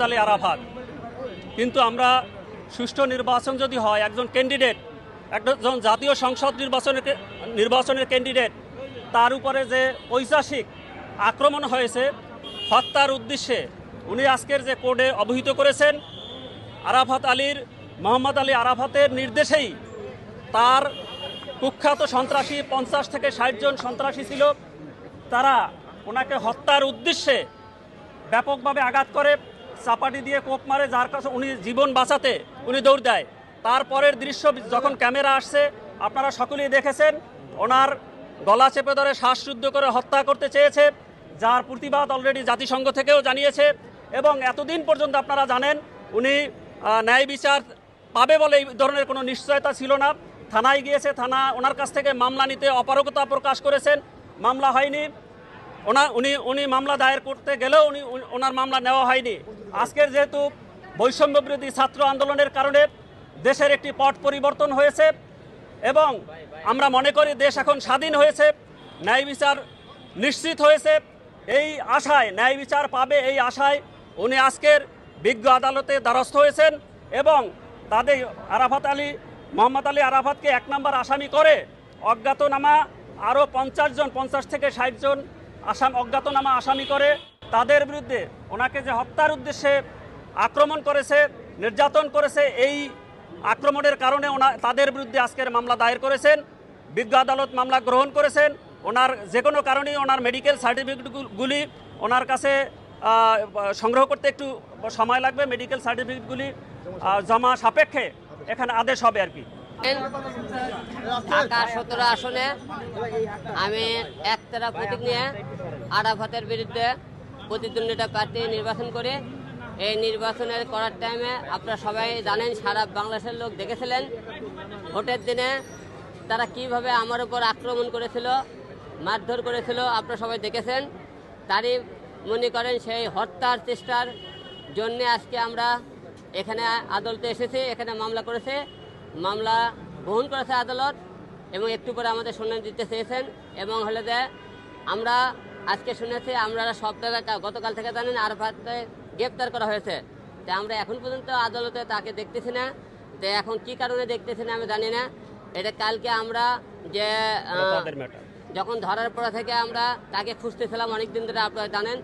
মোহাম্মদ আলী আরাফাত। কিন্তু আমরা সুষ্ঠু নির্বাচন যদি হয়, একজন ক্যান্ডিডেট একজন জাতীয় সংসদ নির্বাচনের নির্বাচনের ক্যান্ডিডেট তার উপরে যে ঐতিহাসিক আক্রমণ হয়েছে, হত্যার উদ্দেশ্যে উনি আজকের যে কোর্টে অবহিত করেছেন, আরাফাত আলীর, মোহাম্মদ আলী আরাফাতের নির্দেশেই তার কুখ্যাত সন্ত্রাসী পঞ্চাশ থেকে ষাট জন সন্ত্রাসী ছিল। তারা ওনাকে হত্যার উদ্দেশ্যে ব্যাপকভাবে আঘাত করে। চাপাটি দিয়ে কোপ মারে, যার কাছে উনি জীবন বাঁচাতে উনি দৌড় দেয়। তারপরের দৃশ্য যখন ক্যামেরা আসছে, আপনারা সকলেই দেখেছেন, ওনার গলা চেপে ধরে শ্বাসরুদ্ধ করে হত্যা করতে চেয়েছে, যার প্রতিবাদ অলরেডি জাতিসংঘ থেকেও জানিয়েছে এবং এতদিন পর্যন্ত আপনারা জানেন, উনি ন্যায় বিচার পাবে বলে এই ধরনের কোনো নিশ্চয়তা ছিল না। থানায় গিয়েছে, থানা ওনার কাছ থেকে মামলা নিতে অপারগতা প্রকাশ করেছেন। মামলা হয়নি। ওনা, উনি উনি মামলা দায়ের করতে গেলেও উনি ওনার মামলা নেওয়া হয়নি। আজকের যেহেতু বৈষম্য বিরোধী ছাত্র আন্দোলনের কারণে দেশের একটি পট পরিবর্তন হয়েছে এবং আমরা মনে করি দেশ এখন স্বাধীন হয়েছে, ন্যায় বিচার নিশ্চিত হয়েছে। এই আশায়, ন্যায় বিচার পাবে এই আশায় উনি আজকের বিজ্ঞ আদালতে দ্বারস্থ হয়েছেন এবং তাদের আরাফাত আলী, মোহাম্মদ আলী আরাফাতকে এক নম্বর আসামি করে অজ্ঞাতনামা আরও পঞ্চাশ জন, পঞ্চাশ থেকে ষাট জন আসাম অজ্ঞাতনামা আসামি করে, তাদের বিরুদ্ধে ওনাকে যে হত্যার উদ্দেশ্যে আক্রমণ করেছে, নির্যাতন করেছে, এই আক্রমণের কারণে ওনা, তাদের বিরুদ্ধে আজকের মামলা দায়ের করেছেন, বিজ্ঞ আদালত মামলা গ্রহণ করেছেন, ওনার যে কোনো কারণেই ওনার মেডিকেল সার্টিফিকেটগুলি ওনার কাছে সংগ্রহ করতে একটু সময় লাগবে মেডিকেল সার্টিফিকেটগুলি জমা সাপেক্ষে এখানে আদেশ হবে আর কি। ঢাকা সতেরো আসনে আমি একতারা প্রতীক নিয়ে আরাফাতের বিরুদ্ধে প্রতিদ্বন্দ্বিতা প্রার্থী নির্বাচন করে। এই নির্বাচনের করার টাইমে আপনারা সবাই জানেন, সারা বাংলাদেশের লোক দেখেছিলেন। ভোটের দিনে তারা কীভাবে আমার উপর আক্রমণ করেছিল, মারধর করেছিল, আপনারা সবাই দেখেছেন। তারই মনে করেন সেই হত্যার চেষ্টার জন্যে আজকে আমরা এখানে আদালতে এসেছি, এখানে মামলা করেছে। মামলা গ্রহণ করেছে আদালত এবং একটু পরে আমাদের শুনানি দিতে চেয়েছেন এবং হলে যে আমরা আজকে শুনেছি আমরা সব জায়গায় গতকাল থেকে জানেন আর গ্রেপ্তার করা হয়েছে। তো আমরা এখন পর্যন্ত আদালতে তাকে দেখতেছি না। তো এখন কি কারণে দেখতেছি না আমি জানি না। এটা কালকে আমরা যে যখন ধরার পর থেকে আমরা তাকে খুঁজতেছিলাম অনেকদিন ধরে আপনারা জানেন।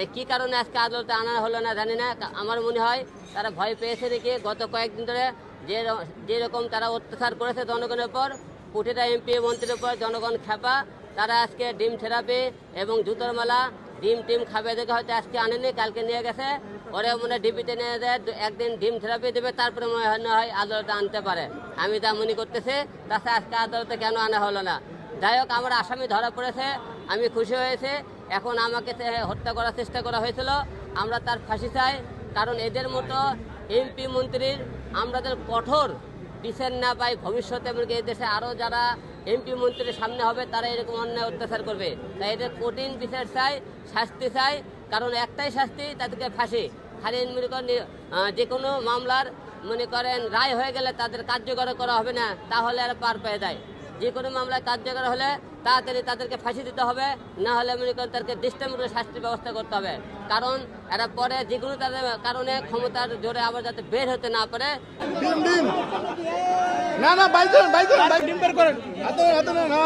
এই কী কারণে আজকে আদালতে আনা হলো না জানি না। আমার মনে হয় তারা ভয় পেয়েছে দেখি গত কয়েকদিন ধরে যে যেরকম তারা অত্যাচার করেছে জনগণের উপর। প্রতিটা এমপি মন্ত্রীর উপর জনগণ খেপা। তারা আজকে ডিম থেরাপি এবং জুতোর মালা, ডিম টিম খাবে দেখে হয়তো আজকে আনেনি, কালকে নিয়ে গেছে। ওরে মনে ডিপিতে নিয়ে দেয় একদিন ডিম থেরাপি দেবে, তারপরে মনে হয় না হয় আদালতে আনতে পারে। আমি তা মনে করতেছি তাছাড়া আজকে আদালতে কেন আনা হলো না। যাই হোক, আমার আসামি ধরা পড়েছে, আমি খুশি হয়েছে। এখন আমাকে হত্যা করার চেষ্টা করা হয়েছিল। আমরা তার ফাঁসি চাই, কারণ এদের মতো এমপি মন্ত্রীর আমাদের কঠোর বিচার না পাই, ভবিষ্যতে এমনকি এই দেশে আরও যারা এমপি মন্ত্রীর সামনে হবে, তারা এরকম অন্যায় অত্যাচার করবে। তাই এদের কঠিন বিচার চাই, শাস্তি চাই, কারণ একটাই শাস্তি, তাদেরকে ফাঁসি। খালি মনে করেন যে কোনো মামলার মনে করেন রায় হয়ে গেলে তাদের কার্যকর করা হবে না, তাহলে আর পার পেয়ে যায়। যে কোনো মামলায় কার্যকর হলে তাড়াতাড়ি তাদেরকে ফাঁসি দিতে হবে, না হলে মনে করেন তাদেরকে দৃষ্টান্তমূলক শাস্তির ব্যবস্থা করতে হবে। কারণ এরা পরে যে কোনো তাদের কারণে ক্ষমতার জোরে আবার যাতে বের হতে না পারে। না না বাইজন বাইজন বাইক বের করেন। হাতে হাতে না